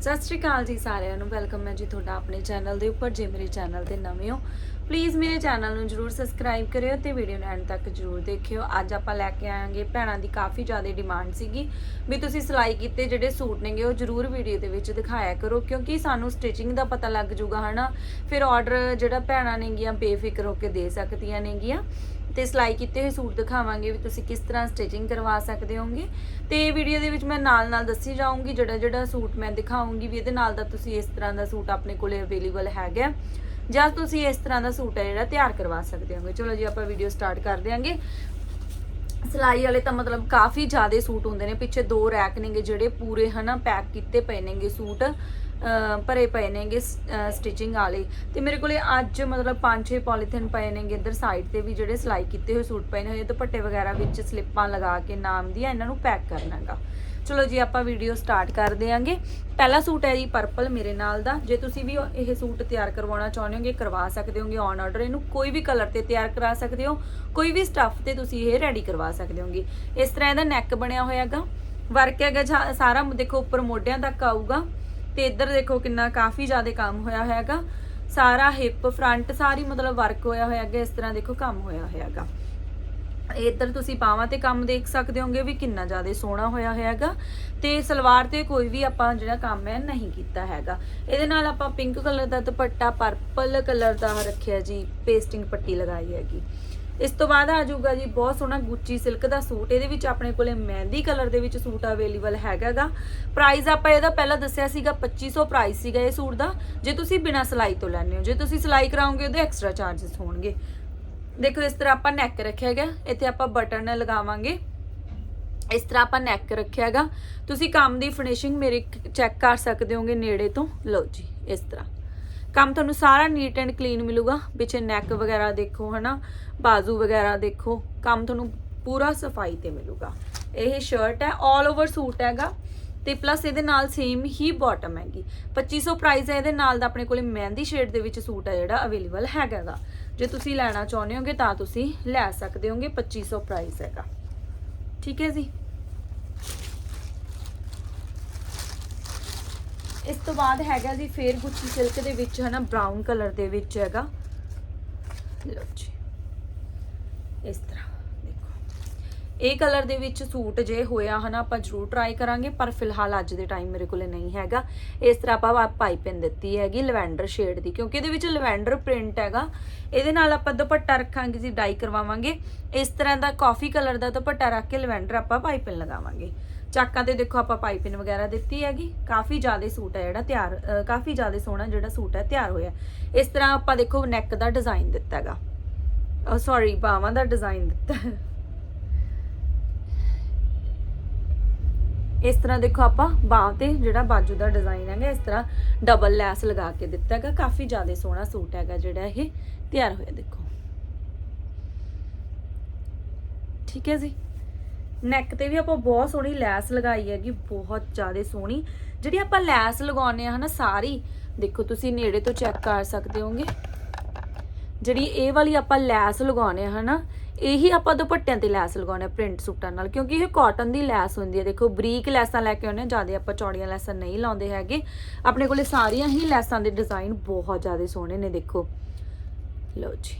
ਸਤਿ ਸ਼੍ਰੀ ਅਕਾਲ ਜੀ ਸਾਰਿਆਂ ਨੂੰ। ਵੈਲਕਮ ਹੈ ਜੀ ਤੁਹਾਡਾ ਆਪਣੇ ਚੈਨਲ ਦੇ ਉੱਪਰ, ਜੇ ਮੇਰੇ ਚੈਨਲ ਤੇ ਨਵੇਂ ਹੋ ਪਲੀਜ਼ ਮੇਰੇ ਚੈਨਲ ਨੂੰ ਜਰੂਰ ਸਬਸਕ੍ਰਾਈਬ ਕਰਿਓ ਤੇ ਵੀਡੀਓ ਨੂੰ ਐਂਡ ਤੱਕ ਜਰੂਰ ਦੇਖਿਓ। ਅੱਜ ਆਪਾਂ ਲੈ ਕੇ ਆਵਾਂਗੇ ਭੈਣਾਂ ਦੀ ਕਾਫੀ ਜ਼ਿਆਦਾ ਡਿਮਾਂਡ ਸੀਗੀ ਵੀ ਤੁਸੀਂ ਸਿਲਾਈ ਕੀਤੇ ਜਿਹੜੇ ਸੂਟ ਨੇਗੇ, ਉਹ ਜਰੂਰ ਵੀਡੀਓ ਦੇ ਵਿੱਚ ਦਿਖਾਇਆ ਕਰੋ ਕਿਉਂਕਿ ਸਾਨੂੰ ਸਟਿਚਿੰਗ ਦਾ ਪਤਾ ਲੱਗ ਜੂਗਾ, ਹਨਾ? ਫਿਰ ਆਰਡਰ ਜਿਹੜਾ ਭੈਣਾਂ ਨੇਗੀਆਂ ਬੇਫਿਕਰ ਹੋ ਕੇ ਦੇ ਸਕਦੀਆਂ ਨੇਗੀਆਂ। ਤੇ ਸਿਲਾਈ ਕੀਤੇ ਹੋਏ ਸੂਟ ਦਿਖਾਵਾਂਗੇ ਵੀ ਤੁਸੀਂ ਕਿਸ ਤਰ੍ਹਾਂ ਸਟਿਚਿੰਗ ਕਰਵਾ ਸਕਦੇ ਹੋਗੇ ਤੇ ਵੀਡੀਓ ਦੇ ਵਿੱਚ ਮੈਂ ਨਾਲ ਨਾਲ ਦੱਸੀ ਜਾਊਂਗੀ ਜਿਹੜਾ ਜਿਹੜਾ ਸੂਟ ਮੈਂ ਦਿਖਾਉਂਗੀ ਵੀ ਇਹਦੇ ਨਾਲ ਦਾ ਤੁਸੀਂ ਇਸ ਤਰ੍ਹਾਂ ਦਾ ਸੂਟ ਆਪਣੇ ਕੋਲੇ ਅਵੇਲੇਬਲ ਹੈਗਾ। ਜਾਂ ਤੁਸੀਂ ਇਸ ਤਰ੍ਹਾਂ ਦਾ ਸੂਟ ਹੈ ਜਿਹੜਾ ਤਿਆਰ ਕਰਵਾ ਸਕਦੇ ਹੋਗੇ ਚਲੋ ਜੀ, ਆਪਾਂ ਵੀਡੀਓ ਸਟਾਰਟ ਕਰ ਦਿਆਂਗੇ। ਸਿਲਾਈ ਵਾਲੇ ਤਾਂ ਮਤਲਬ ਕਾਫੀ ਜ਼ਿਆਦਾ ਸੂਟ ਹੁੰਦੇ ਨੇ। ਪਿੱਛੇ ਦੋ ਰੈਕ ਨੇਗੇ ਜਿਹੜੇ ਪੂਰੇ ਹਨਾ, ਪੈਕ ਕੀਤੇ ਪਏ ਨੇਗੇ ਸੂਟ। ਭਰੇ ਪਏ ਨੇਗੇ ਸਟਿਚਿੰਗ ਵਾਲੇ। ਤੇ ਮੇਰੇ ਕੋਲੇ ਅੱਜ ਮਤਲਬ 5-6 ਪੋਲੀਥਿਨ ਪਏ ਨੇਗੇ ਇੱਧਰ ਸਾਈਡ ਤੇ ਵੀ ਜਿਹੜੇ ਸਿਲਾਈ ਕੀਤੇ ਹੋਏ ਸੂਟ ਪਏ ਨੇ, ਹੋਏ ਦੁਪੱਟੇ ਵਗੈਰਾ ਵਿੱਚ ਸਲਿੱਪਾਂ ਲਗਾ ਕੇ ਨਾਮ ਦੀਆਂ ਇਹਨਾਂ ਨੂੰ ਪੈਕ ਕਰਨਾਗਾ। ਚਲੋ ਜੀ, ਆਪਾਂ ਵੀਡੀਓ ਸਟਾਰਟ ਕਰ ਦਿਆਂਗੇ। ਪਹਿਲਾ ਸੂਟ ਹੈ ਜੀ ਪਰਪਲ ਮੇਰੇ ਨਾਲ ਦਾ। ਜੇ ਤੁਸੀਂ ਵੀ ਇਹ ਸੂਟ ਤਿਆਰ ਕਰਵਾਉਣਾ ਚਾਹੁੰਦੇ ਹੋਗੇ, ਕਰਵਾ ਸਕਦੇ ਹੋਗੇ ਔਨ ਆਰਡਰ ਇਹਨੂੰ ਕੋਈ ਵੀ ਕਲਰ ਤੇ ਤਿਆਰ ਕਰਾ ਸਕਦੇ ਹੋ। ਕੋਈ ਵੀ ਸਟੱਫ ਤੇ ਤੁਸੀਂ ਇਹ ਰੈਡੀ ਕਰਵਾ ਸਕਦੇ ਹੋਗੇ। ਇਸ ਤਰ੍ਹਾਂ ਇਹਦਾ ਨੈਕ ਬਣਿਆ ਹੋਇਆ ਹੈਗਾ ਵਰਕ ਹੈਗਾ ਜਾ- ਸਾਰਾ, ਦੇਖੋ ਉੱਪਰ ਮੋਢਿਆਂ ਤੱਕ ਆਊਗਾ। ਤੇ ਇੱਧਰ ਦੇਖੋ ਕਿੰਨਾ ਕਾਫੀ ਜ਼ਿਆਦਾ ਕੰਮ ਹੋਇਆ ਹੋਇਆ ਹੈਗਾ ਸਾਰਾ ਹਿੱਪ ਫਰੰਟ ਸਾਰੀ ਮਤਲਬ ਵਰਕ ਹੋਇਆ ਹੋਇਆ ਹੈਗਾ ਇਸ ਤਰ੍ਹਾਂ ਦੇਖੋ ਕੰਮ ਹੋਇਆ ਹੋਇਆ ਹੈਗਾ ਇੱਧਰ ਤੁਸੀਂ ਪਾਵਾਂ ਤੇ ਕੰਮ ਦੇਖ ਸਕਦੇ ਹੋਗੇ ਵੀ ਕਿੰਨਾ ਜ਼ਿਆਦਾ ਸੋਹਣਾ ਹੋਇਆ ਹੋਇਆ ਹੈਗਾ ਤੇ ਸਲਵਾਰ ਤੇ ਕੋਈ ਵੀ ਆਪਾਂ ਜਿਹੜਾ ਕੰਮ ਹੈ ਨਹੀਂ ਕੀਤਾ ਹੈਗਾ। ਇਹਦੇ ਨਾਲ ਆਪਾਂ ਪਿੰਕ ਕਲਰ ਦਾ ਦੁਪੱਟਾ ਪਰਪਲ ਕਲਰ ਦਾ ਰੱਖਿਆ ਜੀ ਪੇਸਟਿੰਗ ਪੱਟੀ ਲਗਾਈ ਹੈਗੀ। ਇਸ ਤੋਂ ਬਾਅਦ ਆ ਜਾਊਗਾ ਜੀ ਬਹੁਤ ਸੋਹਣਾ ਗੁੱਚੀ ਸਿਲਕ ਦਾ ਸੂਟ। ਇਹਦੇ ਵਿੱਚ ਆਪਣੇ ਕੋਲੇ ਮਹਿੰਦੀ ਕਲਰ ਦੇ ਵਿੱਚ ਸੂਟ ਅਵੇਲੇਬਲ ਹੈਗਾਗਾ। ਪ੍ਰਾਈਸ ਆਪਾਂ ਇਹਦਾ ਪਹਿਲਾਂ ਦੱਸਿਆ ਸੀਗਾ 2500 ਪ੍ਰਾਈਸ ਸੀਗਾ ਇਹ ਸੂਟ ਦਾ। ਜੇ ਤੁਸੀਂ ਬਿਨਾ ਸਿਲਾਈ ਤੋਂ ਲੈਣੇ ਹੋ, ਜੇ ਤੁਸੀਂ ਸਿਲਾਈ ਕਰਾਓਗੇ ਉਹਦੇ ਐਕਸਟਰਾ ਚਾਰजेस ਹੋਣਗੇ। ਦੇਖੋ, ਇਸ ਤਰ੍ਹਾਂ ਆਪਾਂ ਨੈਕ ਰੱਖਿਆ ਗਿਆ ਇੱਥੇ ਆਪਾਂ ਬਟਨ ਲਗਾਵਾਂਗੇ। ਇਸ ਤਰ੍ਹਾਂ ਆਪਾਂ ਨੈਕ ਰੱਖਿਆ ਹੈਗਾ ਤੁਸੀਂ ਕੰਮ ਦੀ ਫਿਨਿਸ਼ਿੰਗ ਮੇਰੇ ਚੈੱਕ ਕਰ ਸਕਦੇ ਹੋਗੇ ਨੇੜੇ ਤੋਂ। ਲਓ ਜੀ, ਇਸ ਤਰ੍ਹਾਂ। ਕੰਮ ਤੁਹਾਨੂੰ ਸਾਰਾ ਨੀਟ ਐਂਡ ਕਲੀਨ ਮਿਲੂਗਾ। ਪਿੱਛੇ ਨੈਕ ਵਗੈਰਾ ਦੇਖੋ, ਹਨਾ? ਬਾਜ਼ੂ ਵਗੈਰਾ ਦੇਖੋ। ਕੰਮ ਤੁਹਾਨੂੰ ਪੂਰਾ ਸਫ਼ਾਈ ਤੇ ਮਿਲੂਗਾ। ਇਹ ਸ਼ਰਟ ਹੈ 올 ਓਵਰ ਸੂਟ ਹੈਗਾ। ਤੇ ਪਲੱਸ ਇਹਦੇ ਨਾਲ ਸੇਮ ਹੀ ਬਾਟਮ ਹੈਗੀ। 2500 ਪ੍ਰਾਈਸ ਹੈ, ਇਹਦੇ ਨਾਲ ਦਾ ਆਪਣੇ ਕੋਲੇ ਮਹਿੰਦੀ ਸ਼ੇਡ ਦੇ ਵਿੱਚ ਸੂਟ ਹੈ ਜਿਹੜਾ ਅਵੇਲੇਬਲ ਹੈਗਾਗਾ। ਜੇ ਤੁਸੀਂ ਲੈਣਾ ਚਾਹੁੰਦੇ ਹੋਗੇ ਤਾਂ ਤੁਸੀਂ ਲੈ ਸਕਦੇ ਹੋਗੇ 2500 ਪ੍ਰਾਈਸ ਹੈਗਾ। ਠੀਕ ਹੈ ਜੀ? ਇਸ ਤੋਂ ਬਾਅਦ ਹੈਗਾ ਜੀ ਫੇਰ ਗੁੱਚੀ ਸਿਲਕ ਦੇ ਵਿੱਚ ਹਨਾ ਬ੍ਰਾਊਨ ਕਲਰ ਦੇ ਵਿੱਚ ਹੈਗਾ। ਲਓ ਜੀ। ਇਸ ਤਰ੍ਹਾਂ, ਦੇਖੋ। ਇਹ ਕਲਰ ਦੇ ਵਿੱਚ ਸੂਟ ਜੇ ਹੋਇਆ ਹਨਾ ਆਪਾਂ ਜ਼ਰੂਰ ਟਰਾਈ ਕਰਾਂਗੇ, ਪਰ ਫਿਲਹਾਲ ਅੱਜ ਦੇ ਟਾਈਮ ਮੇਰੇ ਕੋਲੇ ਨਹੀਂ ਹੈਗਾ। ਇਸ ਤਰ੍ਹਾਂ ਆਪਾਂ ਪਾਈਪਿੰਗ ਦਿੱਤੀ ਹੈਗੀ ਲਵੈਂਡਰ ਸ਼ੇਡ ਦੀ, ਕਿਉਂਕਿ ਇਹਦੇ ਵਿੱਚ ਲਵੈਂਡਰ ਪ੍ਰਿੰਟ ਹੈਗਾ। ਇਹਦੇ ਨਾਲ ਆਪਾਂ ਦੁਪੱਟਾ ਰੱਖਾਂਗੇ ਜੀ ਡਾਈ ਕਰਵਾਵਾਂਗੇ। ਇਸ ਤਰ੍ਹਾਂ ਦਾ ਕਾਫੀ ਕਲਰ ਦਾ ਦੁਪੱਟਾ ਰੱਖ ਕੇ ਲਵੈਂਡਰ ਆਪਾਂ ਪਾਈਪਿੰਗ ਲਗਾਵਾਂਗੇ। ਚਾਕਾਂ ਤੇ ਦੇਖੋ ਆਪਾਂ ਪਾਈਪਿੰਗ ਵਗੈਰਾ ਦਿੱਤੀ ਹੈਗੀ। ਕਾਫੀ ਜ਼ਿਆਦਾ ਸੂਟ ਹੈ ਜਿਹੜਾ ਤਿਆਰ ਕਾਫੀ ਜ਼ਿਆਦਾ ਸੋਹਣਾ ਜਿਹੜਾ ਸੂਟ ਹੈ, ਤਿਆਰ ਹੋਇਆ ਇਸ ਤਰ੍ਹਾਂ ਆਪਾਂ ਦੇਖੋ ਨੈਕ ਦਾ ਡਿਜ਼ਾਈਨ ਦਿੱਤਾ ਹੈਗਾ। ਸੌਰੀ ਬਾਹਾਂ ਦਾ ਡਿਜ਼ਾਈਨ ਦਿੱਤਾ ਇਸ ਤਰ੍ਹਾਂ ਦੇਖੋ ਆਪਾਂ ਬਾਹਾਂ ਤੇ ਜਿਹੜਾ ਬਾਜੂ ਦਾ ਡਿਜ਼ਾਈਨ ਹੈਗਾ, ਇਸ ਤਰ੍ਹਾਂ ਡਬਲ ਲੈਸ ਲਗਾ ਕੇ ਦਿੱਤਾ ਹੈਗਾ। ਕਾਫੀ ਜ਼ਿਆਦਾ ਸੋਹਣਾ ਸੂਟ ਹੈਗਾ ਜਿਹੜਾ ਇਹ ਤਿਆਰ ਹੋਇਆ, ਦੇਖੋ। ਠੀਕ ਹੈ ਜੀ? ਨੈਕ ਤੇ ਵੀ ਆਪਾਂ ਬਹੁਤ ਸੋਹਣੀ ਲੈਸ ਲਗਾਈ ਹੈਗੀ, ਬਹੁਤ ਜ਼ਿਆਦਾ ਸੋਹਣੀ। ਜਿਹੜੀ ਆਪਾਂ ਲੈਸ ਲਗਾਉਂਦੇ ਆ ਹਨਾ ਸਾਰੀ, ਦੇਖੋ ਤੁਸੀਂ ਨੇੜੇ ਤੋਂ ਚੈੱਕ ਕਰ ਸਕਦੇ ਹੋਗੇ। ਜਿਹੜੀ ਇਹ ਵਾਲੀ ਆਪਾਂ ਲੈਸ ਲਗਾਉਂਦੇ ਆ ਹਨਾ, ਇਹੀ ਆਪਾਂ ਦੁਪੱਟਿਆਂ ਤੇ ਲੈਸ ਲਗਾਉਂਦੇ ਆ ਪ੍ਰਿੰਟ ਸੂਟਾਂ ਨਾਲ, ਕਿਉਂਕਿ ਇਹ ਕਾਟਨ ਦੀ ਲੈਸ ਹੁੰਦੀ ਹੈ। ਦੇਖੋ ਬਰੀਕ ਲੈਸਾਂ ਲੈ ਕੇ ਆਉਂਦੇ ਆ ਜ਼ਿਆਦਾ ਆਪਾਂ ਚੌੜੀਆਂ ਲੈਸਾਂ ਨਹੀਂ ਲਾਉਂਦੇ ਹੈਗੇ। ਆਪਣੇ ਕੋਲੇ ਸਾਰੀਆਂ ਹੀ ਲੈਸਾਂ ਦੇ ਡਿਜ਼ਾਈਨ ਬਹੁਤ ਜ਼ਿਆਦਾ ਸੋਹਣੇ ਨੇ, ਦੇਖੋ। ਲਓ ਜੀ,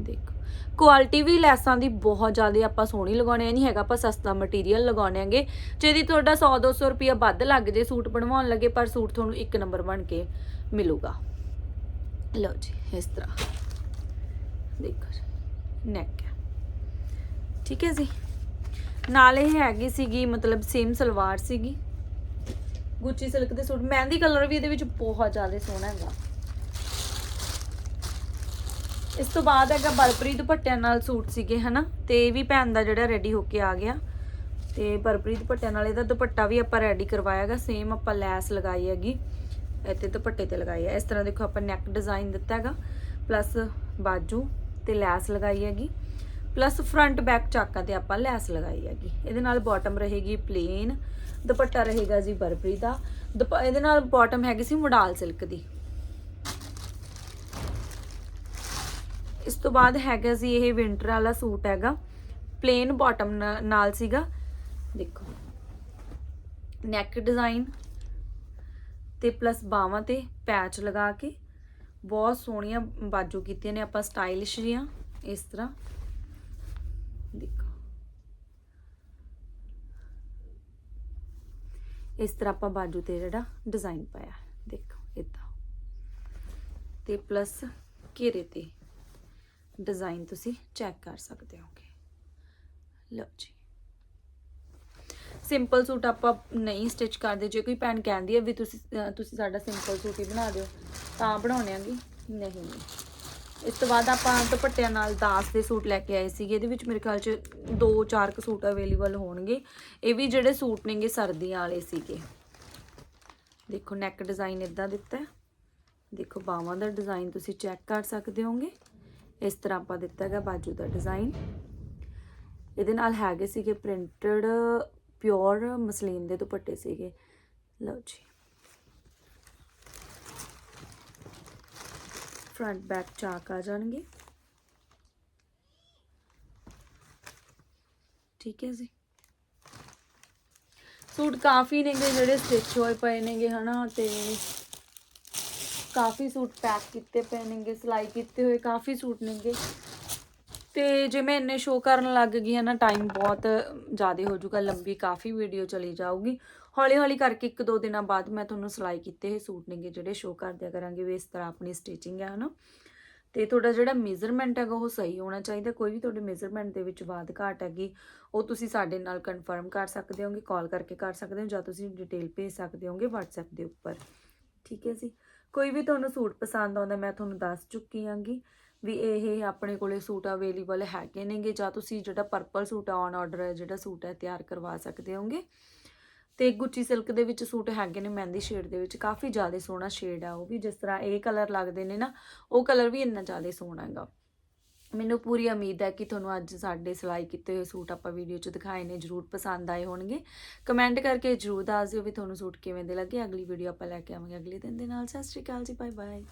ਦੇਖੋ। ਕੁਆਲਿਟੀ ਵੀ ਲੈਸਾਂ ਦੀ ਬਹੁਤ ਜ਼ਿਆਦਾ ਆਪਾਂ ਸੋਹਣੀ ਲਗਾਉਣੇ ਨਹੀਂ ਹੈਗਾ, ਆਪਾਂ ਸਸਤਾ ਮਟੀਰੀਅਲ ਲਗਾਉਣੇ ਆਂਗੇ। ਜਿਹਦੀ ਤੁਹਾਡਾ 100 200 ਰੁਪਿਆ ਵੱਧ ਲੱਗ ਜੇ ਸੂਟ ਬਣਵਾਉਣ ਲੱਗੇ, ਪਰ ਸੂਟ ਤੁਹਾਨੂੰ ਇੱਕ ਨੰਬਰ ਬਣ ਕੇ ਮਿਲੂਗਾ। ਲਓ ਜੀ, ਇਸ ਤਰ੍ਹਾਂ। ਦੇਖੋ ਨੈਕ ਹੈ। ਠੀਕ ਹੈ ਜੀ? ਨਾਲ ਇਹ ਹੈਗੀ ਸੀਗੀ, ਮਤਲਬ ਸੇਮ ਸਲਵਾਰ ਸੀਗੀ। ਗੁੱਚੀ ਸਿਲਕ ਦੇ ਸੂਟ। ਮਹਿੰਦੀ ਕਲਰ ਵੀ ਇਹਦੇ ਵਿੱਚ ਬਹੁਤ ਜ਼ਿਆਦਾ ਸੋਹਣਾ ਹੈਗਾ। ਇਸ ਤੋਂ ਬਾਅਦ ਹੈਗਾ ਬਰਬਰੀ ਦੁਪੱਟਿਆਂ ਨਾਲ ਸੂਟ ਸੀਗੇ, ਹਨਾ? ਤੇ ਇਹ ਵੀ ਭੈਣ ਦਾ ਜਿਹੜਾ ਰੈਡੀ ਹੋ ਕੇ ਆ ਗਿਆ। ਤੇ ਬਰਬਰੀ ਦੁਪੱਟਿਆਂ ਨਾਲ ਇਹਦਾ ਦੁਪੱਟਾ ਵੀ ਆਪਾਂ ਰੈਡੀ ਕਰਵਾਇਆਗਾ ਸੇਮ ਆਪਾਂ ਲੈਸ ਲਗਾਈ ਹੈਗੀ। ਇੱਥੇ ਦੁਪੱਟੇ ਤੇ ਲਗਾਈ ਹੈ। ਇਸ ਤਰ੍ਹਾਂ ਦੇਖੋ ਆਪਾਂ ਨੈਕ ਡਿਜ਼ਾਈਨ ਦਿੱਤਾ ਹੈਗਾ ਪਲੱਸ ਬਾਜੂ ਤੇ ਲੈਸ ਲਗਾਈ ਹੈਗੀ। ਪਲੱਸ ਫਰੰਟ ਬੈਕ ਚਾਕਾਂ ਤੇ ਆਪਾਂ ਲੈਸ ਲਗਾਈ ਹੈਗੀ। ਇਹਦੇ ਨਾਲ ਬਾਟਮ ਰਹੇਗੀ ਪਲੇਨ ਦੁਪੱਟਾ ਰਹੇਗਾ ਜੀ ਬਰਬਰੀ ਦਾ। ਦੁਪ- ਇਹਦੇ ਨਾਲ ਬਾਟਮ ਹੈਗੀ ਸੀ ਮੋਡਾਲ ਸਿਲਕ ਦੀ। ਇਸ ਤੋਂ ਬਾਅਦ ਹੈਗਾ ਸੀ ਇਹ ਵਿੰਟਰ ਵਾਲਾ ਸੂਟ ਹੈਗਾ। ਪਲੇਨ ਬਾਟਮ ਨਾਲ ਸੀਗਾ। ਦੇਖੋ। ਨੈਕ ਡਿਜ਼ਾਈਨ ਤੇ ਪਲੱਸ ਬਾਹਾਂ ਤੇ ਪੈਚ ਲਗਾ ਕੇ ਬਹੁਤ ਸੋਹਣੀਆਂ ਬਾਜੂ ਕੀਤੀਆਂ ਨੇ ਆਪਾਂ ਸਟਾਈਲਿਸ਼ ਜੀਆਂ ਇਸ ਤਰ੍ਹਾਂ। ਦੇਖੋ। ਇਸ ਤਰ੍ਹਾਂ ਆਪਾਂ ਬਾਜੂ ਤੇ ਜਿਹੜਾ ਡਿਜ਼ਾਈਨ ਪਾਇਆ। ਦੇਖੋ ਇਦਾਂ ਤੇ ਪਲੱਸ ਘੇਰੇ ਤੇ। ਡਿਜ਼ਾਈਨ ਤੁਸੀਂ ਚੈੱਕ ਕਰ ਸਕਦੇ ਹੋਗੇ। ਲਓ ਜੀ। ਸਿੰਪਲ ਸੂਟ ਆਪਾਂ ਨਹੀਂ ਸਟਿਚ ਕਰਦੇ। ਜੇ ਕੋਈ ਭੈਣ ਕਹਿੰਦੀ ਹੈ ਵੀ ਤੁਸੀਂ ਤੁਸੀਂ ਸਾਡਾ ਸਿੰਪਲ ਸੂਟ ਹੀ ਬਣਾ ਦਿਓ, ਤਾਂ ਬਣਾਉਣੇ ਆਂਗੇ ਨਹੀਂ। ਇਸ ਤੋਂ ਬਾਅਦ ਆਪਾਂ ਦੁਪੱਟਿਆਂ ਨਾਲ ਦਾਸ ਦੇ ਸੂਟ ਲੈ ਕੇ ਆਏ ਸੀਗੇ। ਇਹਦੇ ਵਿੱਚ ਮੇਰੇ ਖਿਆਲ 'ਚ ਦੋ ਚਾਰ ਕੁ ਸੂਟ ਅਵੇਲੇਬਲ ਹੋਣਗੇ। ਇਹ ਵੀ ਜਿਹੜੇ ਸੂਟ ਨੇਗੇ ਸਰਦੀਆਂ ਵਾਲੇ ਸੀਗੇ। ਦੇਖੋ ਨੈਕ ਡਿਜ਼ਾਈਨ ਇਦਾਂ ਦਿੱਤਾ ਦੇਖੋ ਬਾਹਾਂ ਦਾ ਡਿਜ਼ਾਈਨ ਤੁਸੀਂ ਚੈੱਕ ਕਰ ਸਕਦੇ ਹੋਗੇ। ਇਸ ਤਰ੍ਹਾਂ ਆਪਾਂ ਦਿੱਤਾ ਹੈਗਾ ਬਾਜੂ ਦਾ ਡਿਜ਼ਾਈਨ ਇਹਦੇ ਨਾਲ ਹੈਗੇ ਸੀਗੇ ਪ੍ਰਿੰਟਡ ਪਿਓਰ ਮਸਲੀਨ ਦੇ ਦੁਪੱਟੇ ਸੀਗੇ। ਲਓ ਜੀ। ਫਰੰਟ ਬੈਕ ਚਾਕ ਆ ਜਾਣਗੇ। ਠੀਕ ਹੈ ਜੀ। ਸੂਟ ਕਾਫੀ ਨੇਗੇ ਜਿਹੜੇ ਸਟਿਚ ਹੋਏ ਪਏ ਨੇਗੇ ਹਨਾ ਤੇ ਕਾਫੀ ਸੂਟ ਪੈਕ ਕੀਤੇ ਪਏ ਨੇਗੇ ਸਿਲਾਈ ਕੀਤੇ ਹੋਏ ਕਾਫੀ ਸੂਟ ਨੇਗੇ। ਤੇ ਜੇ ਮੈਂ ਇੰਨੇ ਸ਼ੋਅ ਕਰਨ ਲੱਗ ਗਈ ਹਾਂ ਨਾ ਟਾਈਮ ਬਹੁਤ ਜ਼ਿਆਦਾ ਹੋ ਜਾਊਗਾ, ਲੰਬੀ ਕਾਫੀ ਵੀਡੀਓ ਚਲੀ ਜਾਊਗੀ। ਹੌਲੀ ਹੌਲੀ ਕਰਕੇ ਇੱਕ ਦੋ ਦਿਨਾਂ ਬਾਅਦ ਮੈਂ ਤੁਹਾਨੂੰ ਸਿਲਾਈ ਕੀਤੇ ਹੋਏ ਸੂਟ ਨੇਗੇ ਜਿਹੜੇ ਸ਼ੋਅ ਕਰ ਦਿਆ ਕਰਾਂਗੇ, ਵੀ ਇਸ ਤਰ੍ਹਾਂ ਆਪਣੀ ਸਟਿਚਿੰਗ ਹੈ, ਹਨਾ। ਤੇ ਤੁਹਾਡਾ ਜਿਹੜਾ ਮੇਜ਼ਰਮੈਂਟ ਹੈਗਾ, ਉਹ ਸਹੀ ਹੋਣਾ ਚਾਹੀਦਾ, ਕੋਈ ਵੀ ਤੁਹਾਡੇ ਮੇਜ਼ਰਮੈਂਟ ਦੇ ਵਿੱਚ ਵਾਧ ਘਾਟ ਹੈਗੀ, ਉਹ ਤੁਸੀਂ ਸਾਡੇ ਨਾਲ ਕਨਫਰਮ ਕਰ ਸਕਦੇ ਹੋਗੇ ਕਾਲ ਕਰਕੇ ਕਰ ਸਕਦੇ ਹੋ, ਜਾਂ ਤੁਸੀਂ ਡਿਟੇਲ ਭੇਜ ਸਕਦੇ ਹੋਗੇ WhatsApp ਦੇ ਉੱਪਰ। ਠੀਕ ਹੈ ਜੀ? ਕੋਈ ਵੀ ਤੁਹਾਨੂੰ ਸੂਟ ਪਸੰਦ ਆਉਂਦਾ, ਮੈਂ ਤੁਹਾਨੂੰ ਦੱਸ ਚੁੱਕੀ ਹਾਂਗੀ ਵੀ ਇਹ ਆਪਣੇ ਕੋਲੇ ਸੂਟ ਅਵੇਲੇਬਲ ਹੈਗੇ ਨੇਗੇ ਜਾਂ ਤੁਸੀਂ ਜਿਹੜਾ ਪਰਪਲ ਸੂਟ ਔਨ ਆਰਡਰ ਹੈ ਜਿਹੜਾ ਸੂਟ ਹੈ, ਤਿਆਰ ਕਰਵਾ ਸਕਦੇ ਹੋਗੇ। ਤੇ ਗੁੱਚੀ ਸਿਲਕ ਦੇ ਵਿੱਚ ਸੂਟ ਹੈਗੇ ਨੇ, ਮਹਿੰਦੀ ਸ਼ੇਡ ਦੇ ਵਿੱਚ, ਕਾਫੀ ਜ਼ਿਆਦਾ ਸੋਹਣਾ ਸ਼ੇਡ ਆ ਉਹ ਵੀ, ਜਿਸ ਤਰ੍ਹਾਂ ਇਹ ਕਲਰ ਲੱਗਦੇ ਨੇ ਨਾ, ਉਹ ਕਲਰ ਵੀ ਇੰਨਾ ਜ਼ਿਆਦਾ ਸੋਹਣਾ ਹੈਗਾ। ਮੈਨੂੰ ਪੂਰੀ ਉਮੀਦ ਹੈ ਕਿ ਤੁਹਾਨੂੰ ਅੱਜ ਸਾਡੇ ਸਿਲਾਈ ਕੀਤੇ ਹੋਏ ਸੂਟ ਆਪਾਂ ਵੀਡੀਓ 'ਚ ਦਿਖਾਏ ਨੇ, ਜਰੂਰ ਪਸੰਦ ਆਏ ਹੋਣਗੇ। ਕਮੈਂਟ ਕਰਕੇ ਜਰੂਰ ਦੱਸ ਦਿਓ ਵੀ ਤੁਹਾਨੂੰ ਸੂਟ ਕਿਵੇਂ ਦੇ ਲੱਗੇ। ਅਗਲੀ ਵੀਡੀਓ ਆਪਾਂ ਲੈ ਕੇ ਆਵਾਂਗੇ। ਅਗਲੇ ਦਿਨ ਦੇ ਨਾਲ, ਸਤਿ ਸ਼੍ਰੀ ਅਕਾਲ ਜੀ ਬਾਏ ਬਾਏ